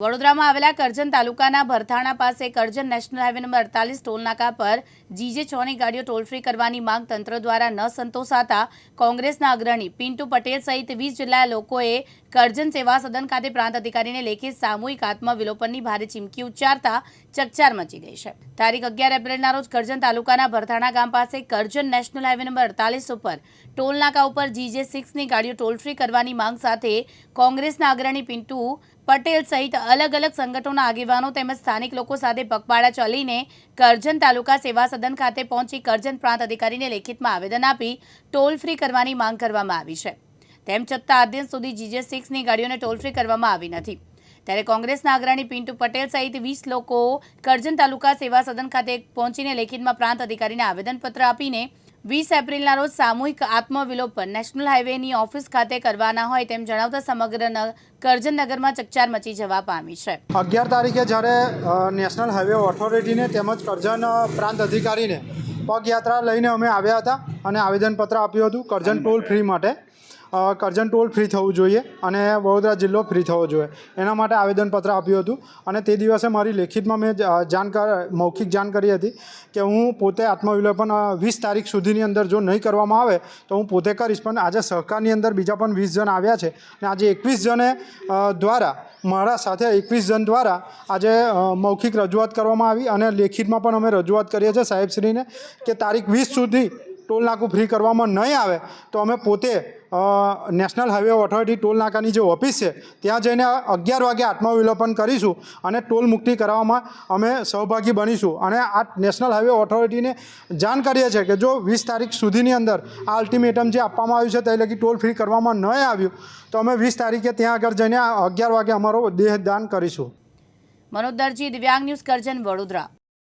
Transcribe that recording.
વડોદરામાં આવેલા કરજણ તાલુકાના ભરથાણા પાસે કરજણ નેશનલ હાઈવે નંબર અડતાલીસ ટોલનાકા પર જીજે છની ગાડીઓ ટોલ ફ્રી કરવાની માંગ તંત્ર દ્વારા ન સંતોષાતા કોંગ્રેસના અગ્રણી પિન્ટુ પટેલ સહિત વીસ જેટલા લોકોએ કરજણ સેવા સદન ખાતે પ્રાંત અધિકારીને લેખિત સામૂહિક આત્મવિલોપનની ભારે ચીમકી ઉચ્ચારતા ચકચાર મચી ગઈ છે. તારીખ અગિયાર એપ્રિલના રોજ કરજણ તાલુકાના ભરથાણા ગામ પાસે કરજણ નેશનલ હાઈવે નંબર અડતાલીસ ઉપર ટોલ નાકા ઉપર જીજે સિક્સની ગાડીઓ ટોલ ફ્રી કરવાની માંગ સાથે કોંગ્રેસના અગ્રણી પિન્ટુ પટેલ સહિત અલગ અલગ સંગઠનોના આગેવાનો તેમજ સ્થાનિક લોકો સાથે પગપાળા ચાલીને કરજણ તાલુકા સેવા સદન ખાતે પહોંચી કરજણ પ્રાંત અધિકારીને લેખિતમાં આવેદન આપી ટોલ ફ્રી કરવાની માંગ કરવામાં આવી છે. તેમ છતાં આજ દિન સુધી જીજે સિક્સની ગાડીઓને ટોલ ફ્રી કરવામાં આવી નથી. ત્યારે કોંગ્રેસના અગ્રણી પિન્ટુ પટેલ સહિત વીસ લોકો કરજણ તાલુકા સેવા સદન ખાતે પહોંચીને લેખિતમાં પ્રાંત અધિકારીને આવેદનપત્ર આપીને વીસ એપ્રિલના રોજ સામૂહિક આત્મવિલોપન નેશનલ હાઈવેની ઓફિસ ખાતે કરવાના હોય તેમ જણાવતા સમગ્ર ન- કરજણ નગરમાં ચકચાર મચી જવા પામી છે. અગિયાર તારીખે જ્યારે નેશનલ હાઈવે ઓથોરિટીને તેમજ કરજણ પ્રાંત અધિકારીને પગયાત્રા લઈને અમે આવ્યા હતા અને આવેદનપત્ર આપ્યું હતું કરજણ ટોલ ફ્રી માટે. કરજણ ટોલ ફ્રી થવું જોઈએ અને વડોદરા જિલ્લો ફ્રી થવો જોઈએ. એના માટે આવેદનપત્ર આપ્યું હતું અને તે દિવસે મારી લેખિતમાં મેં જાણકાર, મૌખિક જાણ કરી હતી કે હું પોતે આત્મવિલોપન વીસ તારીખ સુધીની અંદર જો નહીં કરવામાં આવે તો હું પોતે કરીશ. પણ આજે સહકારની અંદર બીજા પણ વીસ જણ આવ્યા છે અને આજે એકવીસ જણે દ્વારા, મારા સાથે એકવીસ જણ દ્વારા આજે મૌખિક રજૂઆત કરવામાં આવી અને લેખિતમાં પણ અમે રજૂઆત કરીએ છીએ સાહેબશ્રીને કે તારીખ વીસ સુધી ટોલ નાકું ફ્રી કરવામાં નહીં આવે, તો અમે પોતે નેશનલ હાઈવે ઓથોરિટી ટોલ નાકાની જે ઓફિસ છે, ત્યાં જઈને અગિયાર વાગે આત્મવિલોપન કરીશું અને ટોલ મુક્તિ કરાવવામાં અમે સહભાગી બનીશું. અને આ નેશનલ હાઈવે ઓથોરિટીને જાણ કરીએ છીએ કે જો વીસ તારીખ સુધીની અંદર આ અલ્ટિમેટમ જે આપવામાં આવ્યું છે તે લગી ટોલ ફ્રી કરવામાં નહીં આવ્યું, તો અમે વીસ તારીખે ત્યાં આગળ જઈને અગિયાર વાગે અમારો દેહદાન કરીશું. મનોજ દરજી, દિવ્યાંગ ન્યૂઝ કરજન વડોદરા.